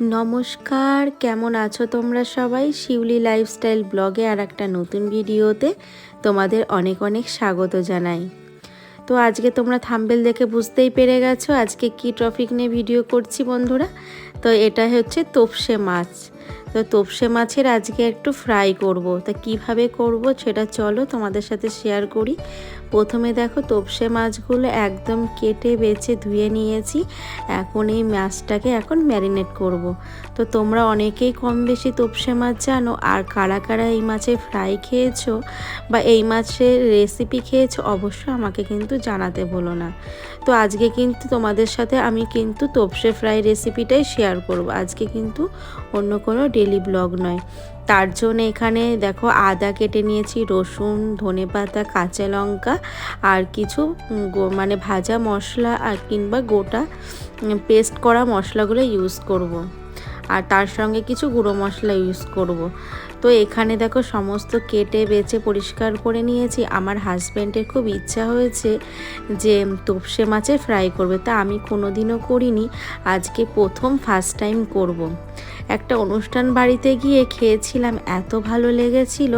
নমস্কার, কেমন আছো তোমরা সবাই? শিউলি লাইফস্টাইল ব্লগে আর একটা নতুন ভিডিওতে তোমাদের অনেক অনেক স্বাগত জানাই। তো আজকে তোমরা থাম্বেল দেখে বুঝতেই পেরে গেছো আজকে কি টপিক নিয়ে ভিডিও করছি বন্ধুরা? তো এটা হচ্ছে তোপসে মাছ। তো তোপসে মাছের আজকে একটু ফ্রাই করব। তা কীভাবে করব সেটা চলো তোমাদের সাথে শেয়ার করি। প্রথমে দেখো তোপসে মাছগুলো একদম কেটে বেছে ধুয়ে নিয়েছি। এখন এই মাছটাকে এখন ম্যারিনেট করব। তো তোমরা অনেকেই কম বেশি তোপসে মাছ জানো। আর কারা কারা এই মাছের ফ্রাই খেয়েছো বা এই মাছের রেসিপি খেয়েছো অবশ্যই আমাকে কিন্তু জানাতে ভুলো না। তো আজকে কিন্তু তোমাদের সাথে আমি কিন্তু তোপসে ফ্রাই রেসিপিটাই শেয়ার করব আজকে কিন্তু অন্য কোনো ডেলি ব্লগ নয় তার জন্য এখানে দেখো আদা কেটে নিয়েছি, রসুন ধনে পাতা কাঁচা লঙ্কা আর কিছু মানে ভাজা মশলা আর কিংবা গোটা পেস্ট করা মশলাগুলো ইউজ করব। আর তার সঙ্গে কিছু গুঁড়ো মশলা ইউজ করব। তো এখানে দেখো সমস্ত কেটে বেছে পরিষ্কার করে নিয়েছি। আমার হাজব্যান্ডের খুব ইচ্ছা হয়েছে যে তোপসে মাছে ফ্রাই করবে। তা আমি কোনোদিনও করিনি। আজকে প্রথম ফার্স্ট টাইম করব। একটা অনুষ্ঠান বাড়িতে গিয়ে খেয়েছিলাম, এত ভালো লেগেছিল।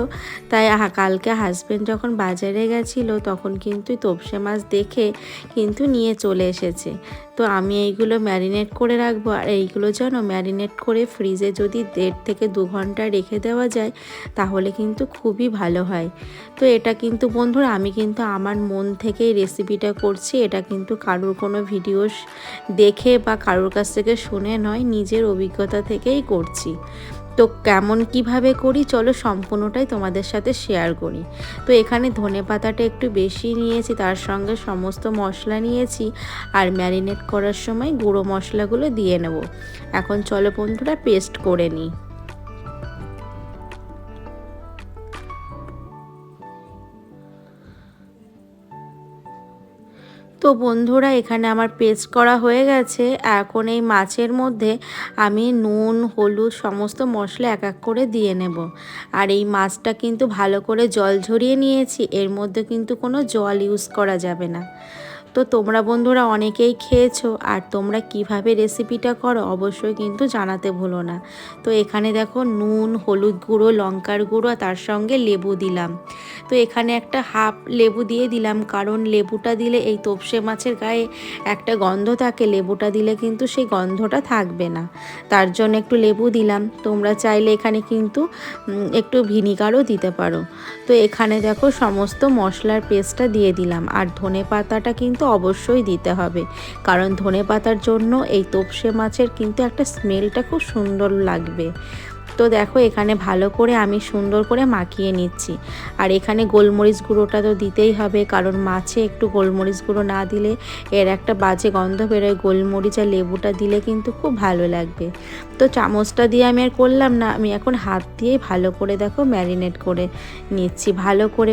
তাই কালকে হাজব্যান্ড যখন বাজারে গেছিল, তখন কিন্তু তোপসে মাছ দেখে কিন্তু নিয়ে চলে এসেছে। তো আমি এইগুলো ম্যারিনেট করে রাখব। আর এইগুলো যেন ম্যারিনেট করে ফ্রিজে যদি দেড় থেকে দু ঘণ্টা রেখে দেওয়া যায়, তাহলে কিন্তু খুবই ভালো হয়। তো এটা কিন্তু বন্ধুরা, আমি কিন্তু আমার মন থেকেই রেসিপিটা করছি। এটা কিন্তু কারোর কোনো ভিডিও দেখে বা কারোর কাছ থেকে শুনে নয়, নিজের অভিজ্ঞতা থেকেই করছি। তো কেমন কীভাবে করি, চলো সম্পূর্ণটাই তোমাদের সাথে শেয়ার করি। তো এখানে ধনে পাতাটা একটু বেশি নিয়েছি, তার সঙ্গে সমস্ত মশলা নিয়েছি আর ম্যারিনেট করার সময় গুঁড়ো মশলাগুলো দিয়ে নেব। এখন চলো বন্ধুরা পেস্ট করে নিই। তো বন্ধুরা, এখানে আমার পেস্ট করা হয়ে গেছে। এখন এই মাছের মধ্যে আমি নুন, হলুদ সমস্ত মশলা এক এক করে দিয়ে নেব। আর এই মাছটা কিন্তু ভালো করে জল ঝরিয়ে নিয়েছি, এর মধ্যে কিন্তু কোনো জল ইউজ করা যাবে না। তো তোমরা বন্ধুরা অনেকেই খেয়েছো আর তোমরা কীভাবে রেসিপিটা করো অবশ্যই কিন্তু জানাতে ভুলো না। তো এখানে দেখো নুন, হলুদ গুঁড়ো, লঙ্কার গুঁড়ো তার সঙ্গে লেবু দিলাম। তো এখানে একটা হাফ লেবু দিয়ে দিলাম কারণ লেবুটা দিলে এই তোপসে মাছের গায়ে একটা গন্ধ থাকে, লেবুটা দিলে কিন্তু সেই গন্ধটা থাকবে না। তার জন্য একটু লেবু দিলাম। তোমরা চাইলে এখানে কিন্তু একটু ভিনিগারও দিতে পারো। তো এখানে দেখো সমস্ত মশলার পেস্টটা দিয়ে দিলাম। আর ধনে পাতাটা কিন্তু কিন্তু অবশ্যই দিতে হবে। কারণ ধনে পাতার জন্য এই তোপসে মাছের কিন্তু একটা স্মেলটা খুব সুন্দর লাগবে। তো দেখো এখানে ভালো করে আমি সুন্দর করে মাখিয়ে নিচ্ছি। আর এখানে গোলমরিচ গুঁড়োটা তো দিতেই হবে, কারণ মাছে একটু গোলমরিচ গুঁড়ো না দিলে এর একটা বাজে গন্ধ বেরোয়। গোলমরিচ আর লেবুটা দিলে কিন্তু খুব ভালো লাগবে। তো চামচটা দিয়ে আমি আর করলাম না। আমি এখন হাত দিয়েই ভালো করে দেখো ম্যারিনেট করে নিচ্ছি। ভালো করে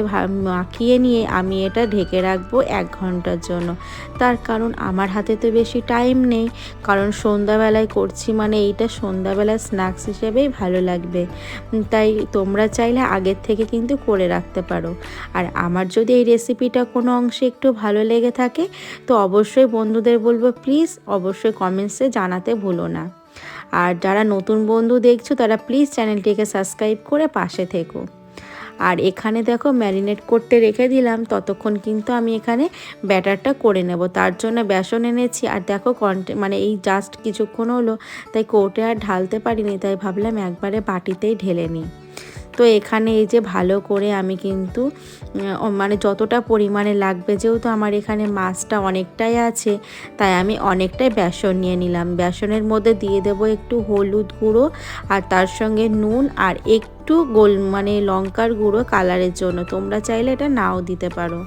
মাখিয়ে নিয়ে আমি এটা ঢেকে রাখব এক ঘণ্টার জন্য। তার কারণ আমার হাতে তো বেশি টাইম নেই। কারণ সন্ধ্যাবেলায় করছি মানে এইটা সন্ধ্যাবেলায় স্ন্যাক্স হিসেবেই ভালো লাগবে। তাই তোমরা চাইলে আগের থেকে কিন্তু করে রাখতে পারো। আর আমার যদি এই রেসিপিটা কোনো অংশে একটু ভালো লেগে থাকে, তো অবশ্যই বন্ধুদের বলব প্লিজ অবশ্যই কমেন্টসে জানাতে ভুলো না। আর যারা নতুন বন্ধু দেখছ, তারা প্লিজ চ্যানেলটিকে সাবস্ক্রাইব করে পাশে থেকো। আর এখানে দেখো ম্যারিনেট করতে রেখে দিলাম, ততক্ষণ কিন্তু আমি এখানে ব্যাটারটা করে নেব। তার জন্য বেসন এনেছি, আর দেখো কন্টে মানে এই জাস্ট কিছুক্ষণ হলো, তাই কোর্টে আর ঢালতে পারিনি, তাই ভাবলাম একবারে বাটিতেই ঢেলে নিই। তো এখানে এই যে ভালো করে আমি কিন্তু মানে যতটা পরিমাণে লাগবে, যেহেতু আমার এখানে মাছটা অনেকটাই আছে, তাই আমি অনেকটাই বেসন নিয়ে নিলাম। বেসনের মধ্যে দিয়ে দেবো একটু হলুদ গুঁড়ো আর তার সঙ্গে নুন আর একটু গোল মানে লঙ্কার গুঁড়ো কালারের জন্য। তোমরা চাইলে এটা নাও দিতে পারো।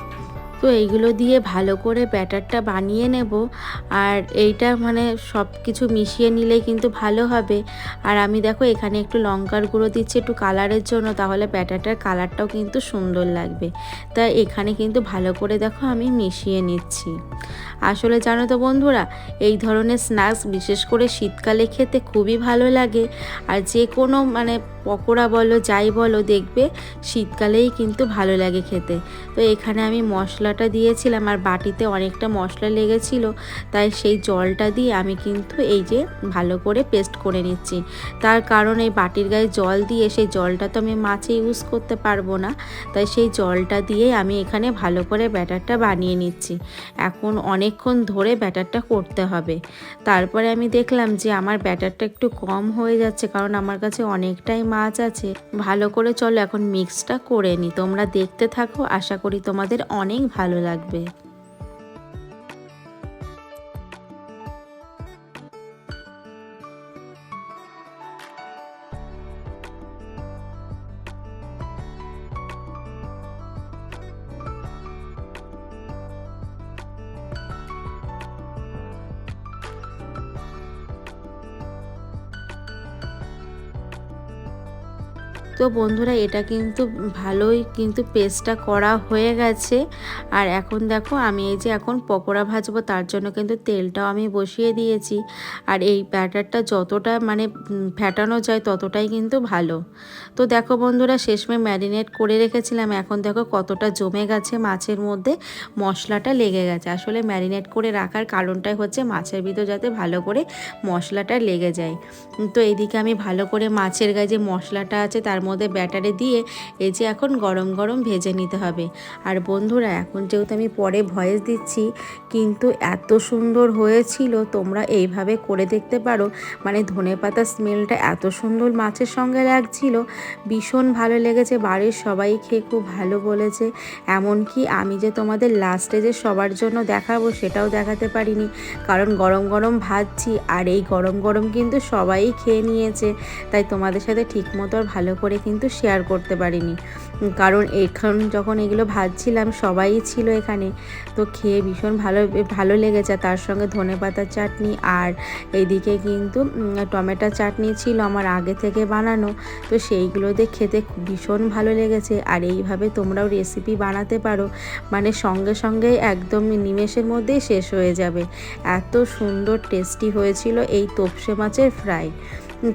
তো এইগুলো দিয়ে ভালো করে ব্যাটারটা বানিয়ে নেব। আর এইটা মানে সব কিছু মিশিয়ে নিলেই কিন্তু ভালো হবে। আর আমি দেখো এখানে একটু লঙ্কার গুঁড়ো দিচ্ছি একটু কালারের জন্য, তাহলে ব্যাটারটার কালারটাও কিন্তু সুন্দর লাগবে। তা এখানে কিন্তু ভালো করে দেখো আমি মিশিয়ে নিচ্ছি। আসলে জানো তো বন্ধুরা, এই ধরনের স্ন্যাক্স বিশেষ করে শীতকালে খেতে খুবই ভালো লাগে। আর যে কোনো মানে পকোড়া বলো, যাই বলো, দেখবে শীতকালেই কিন্তু ভালো লাগে খেতে। তো এখানে আমি মশলাটা দিয়েছিলাম আর বাটিতে অনেকটা মশলা লেগেছিল, তাই সেই জলটা দিয়ে আমি কিন্তু এই যে ভালো করে পেস্ট করে নিচ্ছি। তার কারণ এই বাটির গায়ে জল দিয়ে সেই জলটা তো আমি মাছে ইউজ করতে পারব না, তাই সেই জলটা দিয়ে আমি এখানে ভালো করে ব্যাটারটা বানিয়ে নিচ্ছি। এখন অনেকক্ষণ ধরে ব্যাটারটা করতে হবে। তারপরে আমি দেখলাম যে আমার ব্যাটারটা একটু কম হয়ে যাচ্ছে, কারণ আমার কাছে অনেকটাই মাছ আছে, ভালো করে চলো এখন মিক্সটা করে নিই তোমরা দেখতে থাকো, আশা করি তোমাদের অনেক ভালো লাগবে। তো বন্ধুরা, এটা কিন্তু ভালোই কিন্তু পেস্টটা করা হয়ে গেছে। আর এখন দেখো, আমি এই যে এখন পকোড়া ভাজবো, তার জন্য কিন্তু তেলটাও আমি বসিয়ে দিয়েছি। আর এই ব্যাটারটা যতটা মানে ফ্যাটানো যায় ততটাই কিন্তু ভালো। তো দেখো বন্ধুরা, শেষমে ম্যারিনেট করে রেখেছিলাম। এখন দেখো কতটা জমে গেছে মাছের মধ্যে, মশলাটা লেগে গেছে। আসলে ম্যারিনেট করে রাখার কারণটাই হচ্ছে মাছের ভিতর যাতে ভালো করে মশলাটা লেগে যায়। তো এইদিকে আমি ভালো করে মাছের গায়ে যে মশলাটা আছে, তার মধ্যে ব্যাটারে দিয়ে এই যে এখন গরম গরম ভেজে নিতে হবে। আর বন্ধুরা, এখন যেহেতু আমি পরে ভয়েস দিচ্ছি, কিন্তু এত সুন্দর হয়েছিল, তোমরা এইভাবে করে দেখতে পারো। মানে ধনে পাতা স্মেলটা এত সুন্দর মাছের সঙ্গে লাগছিল, ভীষণ ভালো লেগেছে, বাড়ির সবাই খেয়ে খুব ভালো বলেছে। এমনকি আমি যে তোমাদের লাস্টে যে সবার জন্য দেখাবো, সেটাও দেখাতে পারিনি। কারণ গরম গরম ভাজছি, আর এই গরম গরম কিন্তু সবাই খেয়ে নিয়েছে। তাই তোমাদের সাথে ঠিকমতো আর ভালো করে কিন্তু শেয়ার করতে পারিনি। কারণ এখন যখন এগুলো ভাজছিলাম, সবাই ছিল এখানে। তো খেয়ে ভীষণ ভালো ভালো লেগেছে। তার সঙ্গে ধনে পাতার চাটনি আর এইদিকে কিন্তু টমেটো চাটনি ছিল আমার আগে থেকে বানানো। তো সেইগুলো দিয়ে খেতে ভীষণ ভালো লেগেছে। আর এইভাবে তোমরাও রেসিপি বানাতে পারো। মানে সঙ্গে সঙ্গে একদম নিমেষের মধ্যেই শেষ হয়ে যাবে। এত সুন্দর টেস্টি হয়েছিল এই তোপসে মাছের ফ্রাই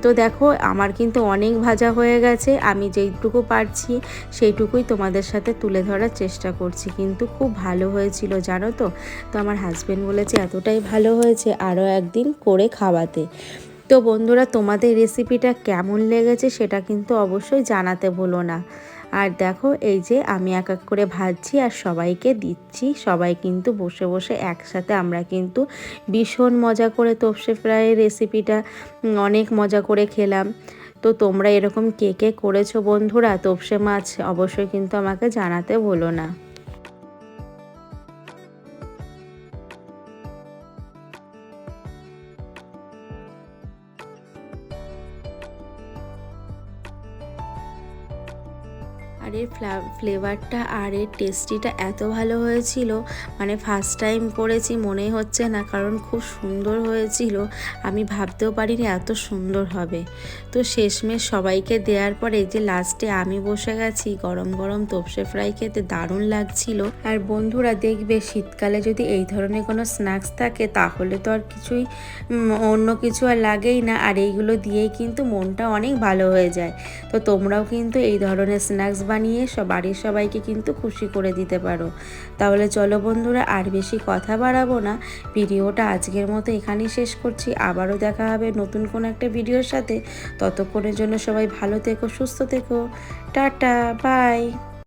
তো দেখো, আমার কিন্তু অনেক ভাজা হয়ে গেছে। আমি যেইটুকু পারছি, সেইটুকুই তোমাদের সাথে তুলে ধরার চেষ্টা করছি। কিন্তু খুব ভালো হয়েছিল, জানো তো? তো আমার হাজব্যান্ড বলেছে, এতটাই ভালো হয়েছে আরও একদিন করে খাওয়াতে। তো বন্ধুরা, তোমাদের রেসিপিটা কেমন লেগেছে সেটা কিন্তু অবশ্যই জানাতে ভুলো না। আর দেখো, এই যে আমি এক এক করে ভাজছি আর সবাইকে দিচ্ছি। সবাই কিন্তু বসে বসে একসাথে আমরা কিন্তু ভীষণ মজা করে তোপসে ফ্রাইয়ের রেসিপিটা অনেক মজা করে খেলাম। তো তোমরা এরকম কে কে করেছ বন্ধুরা, তোপসে মাছ অবশ্যই কিন্তু আমাকে জানাতে বলো না। আর এর ফ্লেভারটা আর এর টেস্টিটা এত ভালো হয়েছিল। মানে ফার্স্ট টাইম করেছি, মনে হচ্ছে না, কারণ খুব সুন্দর হয়েছিল। আমি ভাবতেও পারিনি এত সুন্দর হবে। তো শেষমেশ সবাইকে দেওয়ার পরে যে লাস্টে আমি বসে গেছি, গরম গরম তোপসে ফ্রাই খেতে দারুণ লাগছিল। আর বন্ধুরা, দেখবে শীতকালে যদি এই ধরনের কোনো স্ন্যাক্স থাকে, তাহলে তো আর কিছুই অন্য কিছু আর লাগেই না। আর এইগুলো দিয়েই কিন্তু মনটা অনেক ভালো হয়ে যায়। তো তোমরাও কিন্তু এই ধরনের স্ন্যাক্স বানিয়ে সব বাড়ির সবাইকে কিন্তু খুশি করে দিতে পারো। তাহলে চলো বন্ধুরা, আর বেশি কথা বাড়াবো না। ভিডিওটা আজকের মতো এখানেই শেষ করছি। আবারও দেখা হবে নতুন কোনো একটা ভিডিওর সাথে। ততক্ষণের জন্য সবাই ভালো থেকো, সুস্থ থেকো। Tata, bye.